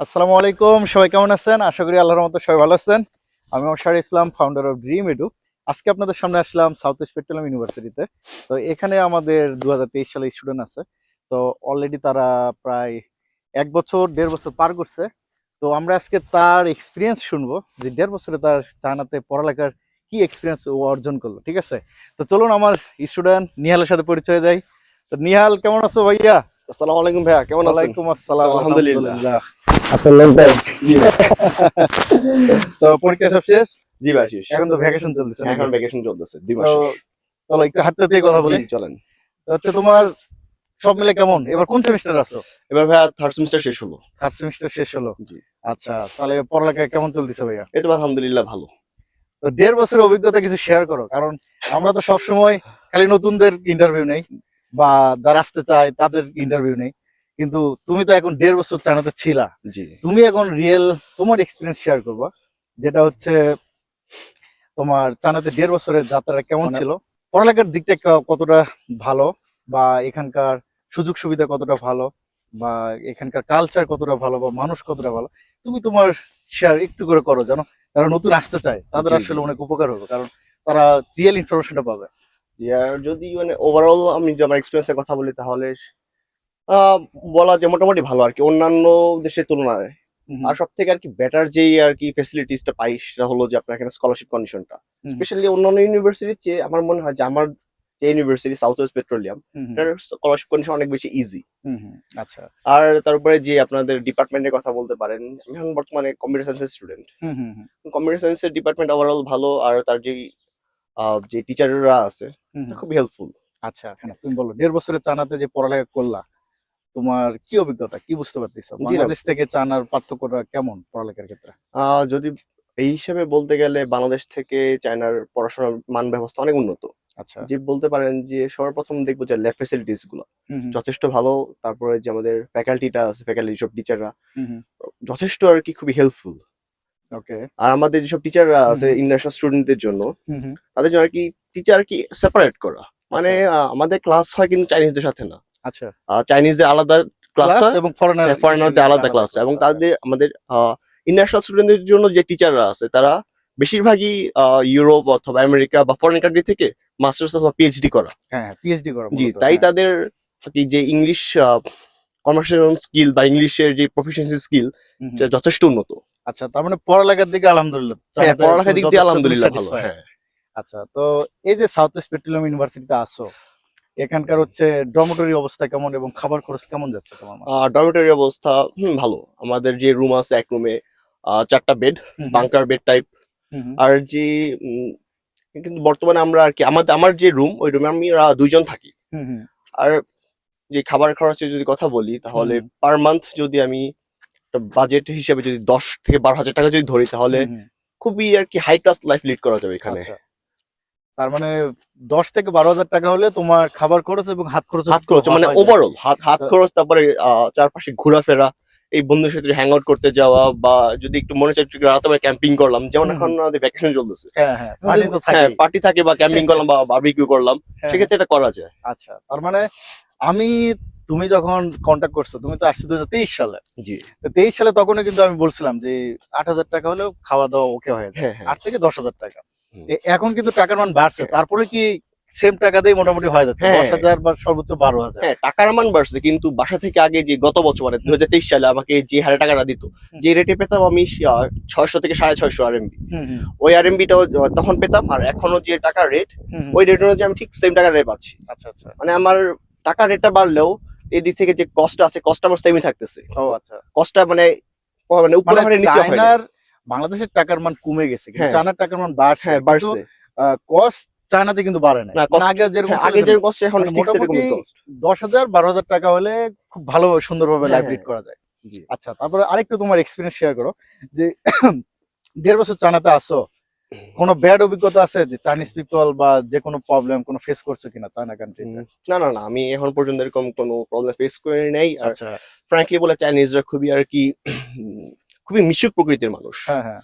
আসসালামু আলাইকুম সবাই কেমন আছেন? আশা করি আল্লাহর মতো সবাই ভালো আছেন। আমি অমসার Islam founder of Dream Edu আজকে আপনাদের সামনে আসলাম সাউথ ইস্ট পেট্রোলিয়াম ইউনিভার্সিটিতে তো। এখানে আমাদের দু সালে স্টুডেন্ট আছে। তো অলরেডি তারা প্রায় এক বছর দেড় বছর পার করছে। তো আমরা আজকে তার এক্সপিরিয়েন্স শুনব যে দেড় বছরে তার চায়নাতে পড়ালেখার কি এক্সপিরিয়েন্স ও অর্জন করল ঠিক আছে? তো চলুন আমার স্টুডেন্ট নিহালের সাথে পরিচয় যাই। তো নিহাল কেমন আছো ভাইয়া? আসসালামু আলাইকুম ভাইয়া কেমন আলাইকুম আসসালাম আলহামদুলিল্লাহ। তো পরীক্ষা সব শেষ? জি ভাই এখন তো ভ্যাকেশন চলতেছে এখন ভ্যাকেশন চলতেছে দুই মাস। চলো একটু হাঁটতে দিয়ে কথা বলি। চলেন। হচ্ছে তোমার সব মিলে কেমন? এবার কোন সেমিস্টার আছো? এবার ভাইয়া থার্ড সেমিস্টার শেষ হলো। থার্ড সেমিস্টার শেষ হলো। জি। আচ্ছা তাহলে পড়ালেখা কেমন চলতেছে ভাইয়া? তো আলহামদুলিল্লাহ ভালো। তো দেড় বছরের অভিজ্ঞতা কিছু শেয়ার করো কারণ আমরা তো সবসময় খালি নতুনদের ইন্টারভিউ নেই বা যারা আসতে চায় তাদের ইন্টারভিউ নেই। কিন্তু তুমি তো এখন দেড় বছর চায়নাতে ছিলা। তুমি এখন রিয়েল তোমার এক্সপিরিয়েন্স শেয়ার করবা যেটা হচ্ছে তোমার চানাতে দেড় বছরের যাত্রা কেমন মানে- ছিল? পড়ালেখার দিকটা কতটা ভালো? বা এখানকার সুযোগ সুবিধা কতটা ভালো? বা এখানকার কালচার কতটা ভালো? বা মানুষ কতটা ভালো? তুমি তোমার শেয়ার একটু করে করো জানো তারা নতুন আসতে চায়। তাদের আসলে অনেক উপকার হবে কারণ তারা রিয়েল ইনফরমেশনটা পাবে। আর যদি মানে ওভারঅল আমি যদি আমার এক্সপিরিয়েন্সের কথা বলি তাহলে বলা যে মোটামুটি ভালো আর কি অন্যান্য দেশের তুলনায়। আর সব থেকে আর কি বেটার যেই আর কি ফেসিলিটিসটা পাই সেটা হলো যে আপনার এখানে স্কলারশিপ কন্ডিশনটা। স্পেশালি অন্যান্য ইউনিভার্সিটির চেয়ে আমার মনে হয় যে আমার যে university South West Petroleum scholarship condition অনেক বেশি ইজি আচ্ছা। আর তারপরে যে আপনাদের ডিপার্টমেন্টের কথা বলতে পারেন আমি এখন বর্তমানে কম্পিউটার সায়েন্সের স্টুডেন্ট কম্পিউটার সায়েন্সের ডিপার্টমেন্ট ওভারঅল ভালো আর তার যে যে টিচাররা আছে। খুব হেল্পফুল আচ্ছা তুমি বলো দেড় বছরে চানাতে যে পড়ালেখা করলা তোমার কি অভিজ্ঞতা? কি বুঝতে পারতেছো। বাংলাদেশ থেকে চানার পার্থক্যটা কেমন পড়ালেখার ক্ষেত্রে? যদি এই হিসেবে বলতে গেলে বাংলাদেশ থেকে চায়নার পড়াশোনার মান ব্যবস্থা অনেক উন্নত। আচ্ছা। যে বলতে পারেন যে সবার প্রথম দেখব যে ল্যাব ফেসিলিটিসগুলো যথেষ্ট ভালো। তারপরে যে আমাদের ফ্যাকাল্টিটা আছে ফ্যাকাল্টি সব টিচাররা যথেষ্ট আর কি খুবই হেল্পফুল ওকে। আর আমাদের যেসব টিচাররা আছে। ইন্টারন্যাশনাল স্টুডেন্টদের জন্য তাদের জন্য আর কি টিচার কি সেপারেট করা। মানে আমাদের ক্লাস হয় কিন্তু চাইনিজদের সাথে না। আচ্ছা। চাইনিজদের আলাদা ক্লাস হয় এবং ফরেনার ফরেনারদের আলাদা ক্লাস হয় এবং তাদের আমাদের ইন্টারন্যাশনাল স্টুডেন্টদের জন্য যে টিচাররা আছে তারা বেশিরভাগই ইউরোপ অথবা আমেরিকা বা ফরেন কান্ট্রি থেকে মাস্টার্স অথবা পিএইচডি করা। হ্যাঁ পিএইচডি করা জি তাই হ্যাঁ। তাদের কি যে ইংলিশ কনভার্সেশন স্কিল বা ইংলিশের যে প্রফিসিয়েন্সি স্কিল। যথেষ্ট উন্নত। আচ্ছা তার মানে পড়ালেখার দিকে আলহামদুলিল্লাহ হ্যাঁ পড়ালেখার দিক দিয়ে আলহামদুলিল্লাহ ভালো হ্যাঁ। আচ্ছা তো এই যে সাউথ ওয়েস্ট পেট্রোলিয়াম ইউনিভার্সিটিতে আসো এখানকার হচ্ছে ডরমেটরি অবস্থা কেমন এবং খাবার খরচ কেমন যাচ্ছে তোমার ডরমেটরি অবস্থা হুম ভালো। আমাদের যে রুম আছে এক রুমে চারটা বেড বাংকার বেড টাইপ আর যে কিন্তু বর্তমানে আমরা আর কি আমাদের আমার যে রুম ওই রুমে আমি দুইজন থাকি। আর যে খাবার খরচের যদি কথা বলি তাহলে পার মান্থ যদি আমি বাজেট হিসেবে যদি দশ থেকে বারো হাজার টাকা যদি ধরি তাহলে। খুবই আর কি হাই ক্লাস লাইফ লিড করা যাবে এখানে। আচ্ছা। তার মানে দশ থেকে বারো হাজার টাকা হলে তোমার খাবার খরচ এবং হাত খরচ হাত খরচ মানে ওভারঅল হাত হাত খরচ তারপরে চারপাশে ঘোরাফেরা এই বন্ধুর সাথে হ্যাং আউট করতে যাওয়া বা যদি একটু মনে চাই রাতে ক্যাম্পিং করলাম যেমন এখন আমাদের ভ্যাকেশন চলতেছে। হ্যাঁ হ্যাঁ হ্যাঁ। পার্টি থাকে বা ক্যাম্পিং করলাম বা বারবিকিউ করলাম হ্যাঁ, সেক্ষেত্রে এটা করা যায়। আচ্ছা তার মানে আমি তুমি যখন কন্ট্যাক্ট করছ তুমি তো আসছো দু হাজার তেইশ সালে। জি। তেইশ সালে তখনও কিন্তু আমি বলছিলাম যে আট হাজার টাকা হলেও খাওয়া দাওয়া ওকে হয়ে যায়। হ্যাঁ হ্যাঁ। আট থেকে দশ হাজার টাকা। এখন কিন্তু টাকার মান বাড়ছে তারপরে কি সেম টাকা দিয়ে মোটামুটি হয়ে যাচ্ছে। হ্যাঁ। দশ হাজার বা সর্বোচ্চ বারো হাজার। হ্যাঁ টাকার মান বাড়ছে কিন্তু বাসা থেকে আগে যে গত বছর মানে দুই হাজার তেইশ সালে আমাকে যে হারে টাকাটা দিত যে রেটে পেতাম আমি ছয়শো থেকে সাড়ে ছয়শো আর এমবি ওই আর এমবিটাও তখন পেতাম আর এখনও যে টাকার রেট। ওই রেট অনুযায়ী আমি ঠিক সেম টাকার রেট পাচ্ছি। আচ্ছা আচ্ছা। মানে আমার টাকার রেটটা বাড়লেও এদিক থেকে যে কস্ট আছে কস্ট আমার সেমই থাকতেছে। ও আচ্ছা। কস্টটা মানে মানে উপরে মানে নিচে হয় বাংলাদেশের টাকার মান কমে গেছে কিন্তু হ্যাঁ। চায়নার টাকার মান বাড়ছে হ্যাঁ বাড়ছে। কস্ট চায়নাতে কিন্তু বাড়ে না আগে যেরকম হ্যাঁ, আগে যে সেরকম। এখন মানে দশ হাজার বারো হাজার টাকা হলে খুব ভালো সুন্দরভাবে লাইফ হ্যাঁ। লিড করা যায়। আচ্ছা তারপরে আরেকটু তোমার এক্সপিরিয়েন্স শেয়ার করো যে দেড় বছর চায়নাতে আসো কোনো ব্যাড অভিজ্ঞতা আছে যে চাইনিজ পিপল বা যে কোনো প্রবলেম কোনো ফেস করছ কিনা চায়না কান্ট্রি না না না আমি এখন পর্যন্ত এরকম কোনো প্রবলেম ফেস করে নেই। আচ্ছা। ফ্র্যাঙ্কলি বলে চাইনিজরা খুবই আর কি খুবই মিশুক প্রকৃতির মানুষ। হ্যাঁ হ্যাঁ।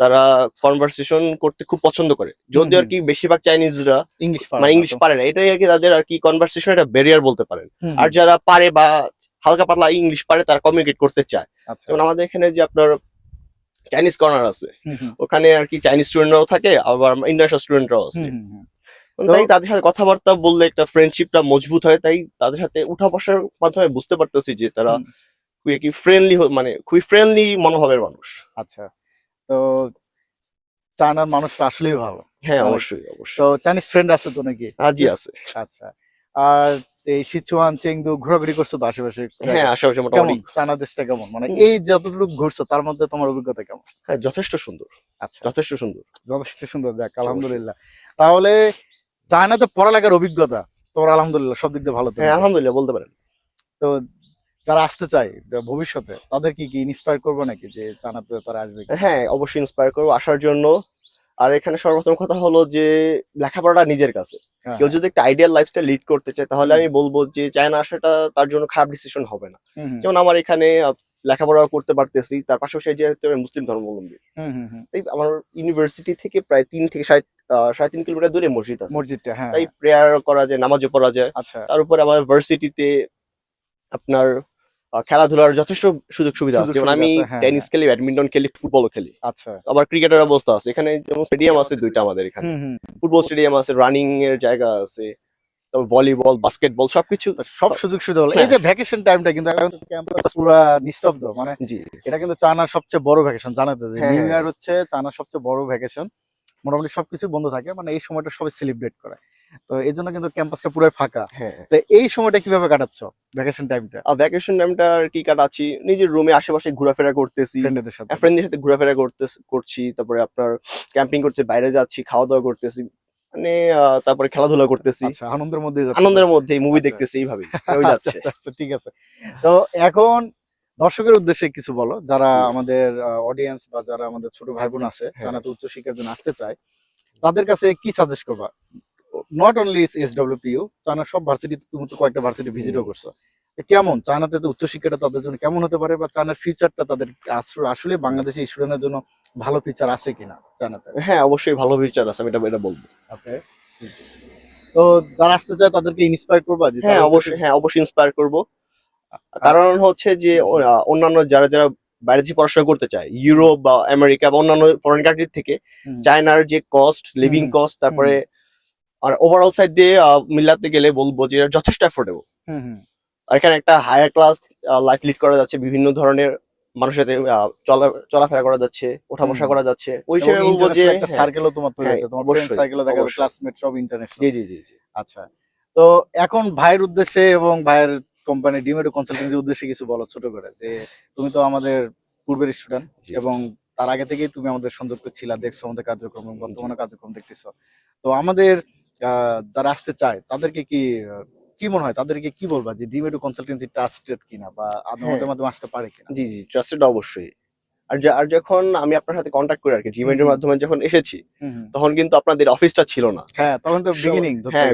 তারা কনভারসেশন করতে খুব পছন্দ করে। যদি আর। কি বেশিরভাগ চাইনিজরা ইংলিশ মানে ইংলিশ পারে না। এটাই আর কি তাদের আর কি কনভারসেশন একটা ব্যারিয়ার বলতে পারেন। আর যারা পারে বা হালকা পাতলা ইংলিশ পারে তারা কমিউনিকেট করতে চায়। আচ্ছা। যেমন আমাদের এখানে যে আপনার চাইনিজ কর্নার আছে ওখানে আর কি চাইনিজ স্টুডেন্টরাও থাকে আবার ইন্টারন্যাশনাল স্টুডেন্টরাও আছে। তাই তাদের সাথে কথাবার্তা বললে একটা ফ্রেন্ডশিপটা মজবুত হয়। তাই তাদের সাথে উঠা বসার মাধ্যমে বুঝতে পারতেছি যে তারা। খুবই কি ফ্রেন্ডলি মানে খুবই ফ্রেন্ডলি মনোভাবের মানুষ। আচ্ছা। তো চায়নার মানুষটা আসলেই ভালো। হ্যাঁ অবশ্যই অবশ্যই। তো চাইনিজ ফ্রেন্ড আছে তো নাকি? আজই আছে। আচ্ছা। আর এই সিচুয়ান চেংদু ঘোরাঘুরি করছ তো আশেপাশে? হ্যাঁ আশেপাশে মোটামুটি। চায়না দেশটা কেমন? মানে এই যতটুকু ঘুরছো তার মধ্যে তোমার অভিজ্ঞতা কেমন? হ্যাঁ যথেষ্ট সুন্দর। আচ্ছা। যথেষ্ট সুন্দর। যথেষ্ট সুন্দর। দেখ আলহামদুলিল্লাহ। তাহলে চায়নাতে পড়ালেখার অভিজ্ঞতা? তোমার আলহামদুলিল্লাহ সব দিক দিয়ে ভালো হ্যাঁ আলহামদুলিল্লাহ বলতে পারেন। তো যারা আসতে চায় ভবিষ্যতে তাদের কি কি ইন্সপায়ার করব নাকি যে চায়নাতে তারা আসবে হ্যাঁ অবশ্যই ইন্সপায়ার করব আসার জন্য। আর এখানে সর্বপ্রথম কথা হলো যে লেখাপড়াটা নিজের কাছে। হ্যাঁ, কেউ যদি একটা আইডিয়াল লাইফস্টাইল লিড করতে চায় তাহলে আমি বলব যে চায়না আসাটা তার জন্য খারাপ ডিসিশন হবে না। যেমন আমার এখানে লেখাপড়া করতে পারতেছি তার পাশাপাশি যেহেতু আমি মুসলিম ধর্মাবলম্বী। হুম, হুম, হুম। তাই আমার ইউনিভার্সিটি থেকে প্রায় তিন থেকে সাড়ে সাড়ে তিন কিলোমিটার দূরে মসজিদ আছে। মসজিদটা হ্যাঁ তাই প্রেয়ার করা যায় নামাজও পড়া যায়। আচ্ছা। তার উপর আমার ভার্সিটিতে আপনার খেলাধুলার যথেষ্ট সুযোগ সুবিধা আছে। যেমন আমি হ্যাঁ, টেনিস খেলি ব্যাডমিন্টন খেলি ফুটবলও খেলি। আচ্ছা। আবার ক্রিকেটের অবস্থা আছে। এখানে যেমন স্টেডিয়াম আছে দুইটা আমাদের এখানে। ফুটবল স্টেডিয়াম আছে রানিং এর জায়গা আছে তারপর ভলিবল বাস্কেটবল সবকিছু সব সুযোগ সুবিধা হলো। এই হ্যাঁ। যে ভ্যাকেশন টাইমটা কিন্তু এখন ক্যাম্পাস পুরো নিস্তব্ধ। মানে জি। এটা কিন্তু চায়নার সবচেয়ে বড় ভ্যাকেশন জানাতে যে হ্যাঁ, নিউ হ্যাঁ। ইয়ার হচ্ছে চায়নার সবচেয়ে বড় ভ্যাকেশন মোটামুটি সবকিছু বন্ধ থাকে। মানে এই সময়টা সবাই সেলিব্রেট করে। তো এই জন্য কিন্তু ক্যাম্পাসটা পুরো ফাঁকা। হ্যাঁ। তো এই সময়টা কীভাবে কাটাচ্ছ ভ্যাকেশন টাইমটা আর ভ্যাকেশন টাইমটা আর কি কাটাচ্ছি? নিজের রুমে আশেপাশে ঘোরাফেরা করতেছি। ফ্রেন্ডদের সাথে। ফ্রেন্ডদের সাথে ঘোরাফেরা করতে করছি তারপরে আপনার ক্যাম্পিং করতে বাইরে যাচ্ছি খাওয়া দাওয়া করতেছি মানে তারপরে খেলাধুলা করতেছি। আচ্ছা আনন্দের মধ্যে আনন্দের মধ্যে মুভি আচ্ছা। দেখতেছি এইভাবে যাচ্ছে। আচ্ছা, আচ্ছা, ঠিক আছে। তো এখন দর্শকের উদ্দেশ্যে কিছু বলো যারা। আমাদের অডিয়েন্স বা যারা আমাদের ছোট ভাই বোন আছে হ্যাঁ। উচ্চ শিক্ষার জন্য আসতে চায় তাদের কাছে কি সাজেস্ট করবা? Not only S WPU China সব ভার্সিটিতে তুমি তো কয়েকটা ভার্সিটি ভিজিটও করছ। কেমন? চায়নাতে তো উচ্চশিক্ষাটা তাদের জন্য কেমন হতে পারে বা চায়নার ফিউচারটা তাদের আস- আসলে বাংলাদেশি স্টুডেন্টের জন্য ভালো ফিউচার আছে কিনা চায়নাতে হ্যাঁ অবশ্যই ভালো ফিউচার আছে আমি এটা এটা বলব। ওকে তো যারা আসতে চায় তাদেরকে ইন্সপায়ার করবা যে হ্যাঁ অবশ্যই হ্যাঁ অবশ্যই ইন্সপায়ার করব। কারণ হচ্ছে যে অন্যান্য যারা যারা বাইরে যে পড়াশোনা করতে চায় ইউরোপ বা আমেরিকা বা অন্যান্য ফরেন কান্ট্রি থেকে চায়নার যে কস্ট লিভিং কস্ট তারপরে আর ওভারঅল সাইড দিয়ে মিলাতে গেলে বলব যে যথেষ্ট অ্যাফোর্ডেবল। আর এখানে একটা হায়ার ক্লাস লাইফ লিড করা যাচ্ছে বিভিন্ন ধরনের মানুষের সাথে চলাফেরা করা যাচ্ছে ওঠা বসা করা যাচ্ছে। ওই হিসেবে বলব যে একটা হ্যাঁ, সার্কেলও তোমার তৈরি হ্যাঁ, হচ্ছে তোমার ফ্রেন্ড অবশ্যই, সার্কেলে দেখা যাবে ক্লাসমেট সব ইন্টারন্যাশনাল জি জি জি আচ্ছা। তো এখন ভাইয়ের উদ্দেশ্যে এবং ভাইয়ের কোম্পানি ডিমেটো কনসালটেন্সির উদ্দেশ্যে কিছু বলো ছোট করে যে তুমি তো আমাদের পূর্বের স্টুডেন্ট এবং তার আগে থেকেই তুমি আমাদের সংযুক্ত ছিলা দেখছ আমাদের কার্যক্রম এবং বর্তমানে কার্যক্রম দেখতেছো। তো আমাদের যারা আসতে চায় তাদেরকে কি কি মনে হয়? তাদেরকে কি বলবা যে ডিমেটো কনসালটেন্সি ট্রাস্টেড কিনা বা আমাদের হ্যাঁ। মাধ্যমে আসতে পারে কিনা? জি জি ট্রাস্টেড অবশ্যই। আর আর যখন আমি আপনার সাথে কন্ট্যাক্ট করি আর কি হুম। মাধ্যমে যখন এসেছি। তখন কিন্তু আপনাদের অফিসটা ছিল না। হ্যাঁ তখন তো বিগিনিং হ্যাঁ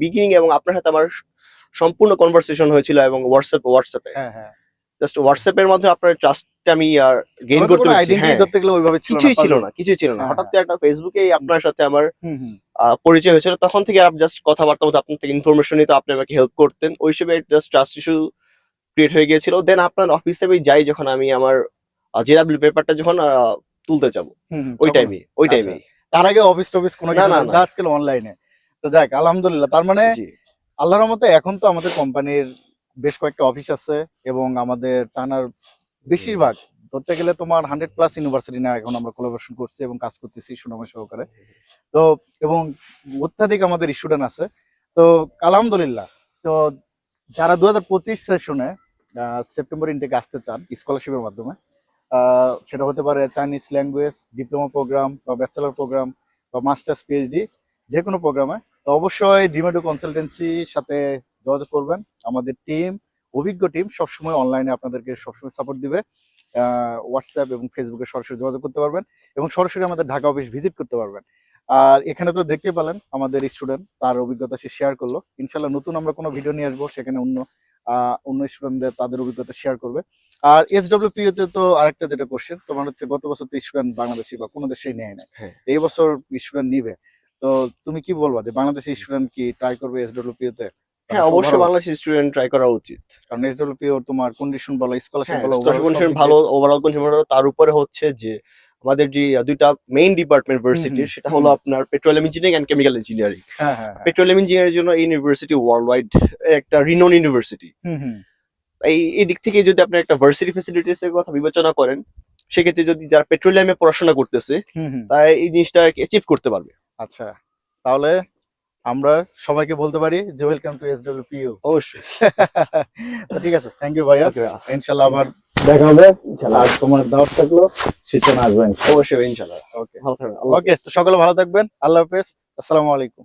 বিগিনিং এবং আপনার সাথে আমার সম্পূর্ণ কনভারসেশন হয়েছিল এবং হোয়াটসঅ্যাপ হোয়াটসঅ্যাপে হ্যাঁ হ্যাঁ। জাস্ট হোয়াটসঅ্যাপের মাধ্যমে আপনার ট্রাস্টটা আমি আর গেইন করতে পেরেছি হ্যাঁ। কিছুই ছিল না কিছুই ছিল না। হ্যাঁ, হঠাৎ করে একটা ফেসবুকেই আপনার সাথে আমার পরিচয় হয়েছিল তখন থেকে আর জাস্ট কথাবার্তা মতো আপনার থেকে ইনফরমেশন নিতে আপনি আমাকে হেল্প করতেন। ওই হিসেবে জাস্ট ট্রাস্ট ইস্যু ক্রিয়েট হয়ে গিয়েছিল। দেন আপনার অফিসে আমি যাই যখন আমি আমার জেডাব্লিউ পেপারটা যখন তুলতে যাব। ওই টাইমে ওই আচ্ছা। টাইমে তার আগে অফিস টফিস কোনো না, না। আজকাল অনলাইনে তো যাক আলহামদুলিল্লাহ। তার মানে আল্লাহর রহমতে এখন তো আমাদের কোম্পানির বেশ কয়েকটা অফিস আছে এবং আমাদের চায়নার বেশিরভাগ ধরতে গেলে তোমার হান্ড্রেড প্লাস ইউনিভার্সিটি না এখন আমরা কোলাবোরেশন করছি এবং কাজ করতেছি সুনামে সহকারে। তো, এবং অত্যাধিক আমাদের স্টুডেন্ট আছে। তো, আলহামদুলিল্লাহ। তো, যারা দু হাজার পঁচিশ সেশনে সেপ্টেম্বর ইনটেকে আসতে চান স্কলারশিপের মাধ্যমে সেটা হতে পারে চাইনিজ ল্যাঙ্গুয়েজ ডিপ্লোমা প্রোগ্রাম বা ব্যাচেলার প্রোগ্রাম বা মাস্টার্স পিএইচডি যে কোনো প্রোগ্রামে তো অবশ্যই ডিমেটো কনসালটেন্সির সাথে যোগাযোগ করবেন। আমাদের টিম অভিজ্ঞ টিম সবসময় অনলাইনে আপনাদেরকে সবসময় সাপোর্ট দিবে। হোয়াটসঅ্যাপ এবং ফেসবুকে সরাসরি যোগাযোগ করতে পারবেন এবং সরাসরি আমাদের ঢাকা অফিস ভিজিট করতে পারবেন। আর এখানে তো দেখতে পেলেন আমাদের স্টুডেন্ট তার অভিজ্ঞতা সে শেয়ার করল। ইনশাল্লাহ নতুন আমরা কোনো ভিডিও নিয়ে আসব সেখানে অন্য আহ, অন্য স্টুডেন্টদের তাদের অভিজ্ঞতা শেয়ার করবে। আর এসডব্লিউপিও তে তো আরেকটা যেটা কোশ্চেন তোমার হচ্ছে গত বছর তো স্টুডেন্ট বাংলাদেশি বা কোনো দেশেই নেয় না হ্যাঁ। এই বছর স্টুডেন্ট নিবে। তো তুমি কি বলবা যে বাংলাদেশি স্টুডেন্ট কি ট্রাই করবে এসডব্লিউপিও তে? হ্যাঁ অবশ্যই বাংলাদেশি স্টুডেন্ট ট্রাই করা উচিত। কারণ এসডব্লিউপিও তোমার কন্ডিশন বলো স্কলারশিপ হ্যাঁ বলো সবদিক ভালো ওভারঅল কন্ডিশন ভালো তার উপরে হচ্ছে যে আমাদের যে দুইটা মেইন ডিপার্টমেন্ট ভার্সিটির সেটা হলো আপনার petroleum engineering and chemical engineering. Petroleum engineering জন্য এই ইউনিভার্সিটি ওয়ার্ল্ড ওয়াইড একটা রিনোন ইউনিভার্সিটি এই এই দিক থেকে যদি আপনি একটা ভার্সিটি ফেসিলিটিস এর কথা বিবেচনা করেন সেক্ষেত্রে যদি যারা পেট্রোলিয়ামে পড়াশোনা করতেছে তারা এই জিনিসটা অ্যাচিভ করতে পারবে। আচ্ছা তাহলে আমরা সবাইকে বলতে পারি যে welcome to S W PU অবশ্যই। ঠিক আছে থ্যাংক ইউ ভাইয়া। ইনশাল্লাহ আবার দেখা হবে আর তোমার দাওয়াত থাকল শীতে আসবেন অবশ্যই ইনশাল্লাহ। ওকে ভালো থাকবেন। ওকে সকলে ভালো থাকবেন। আল্লাহ হাফেজ। আসসালামু আলাইকুম।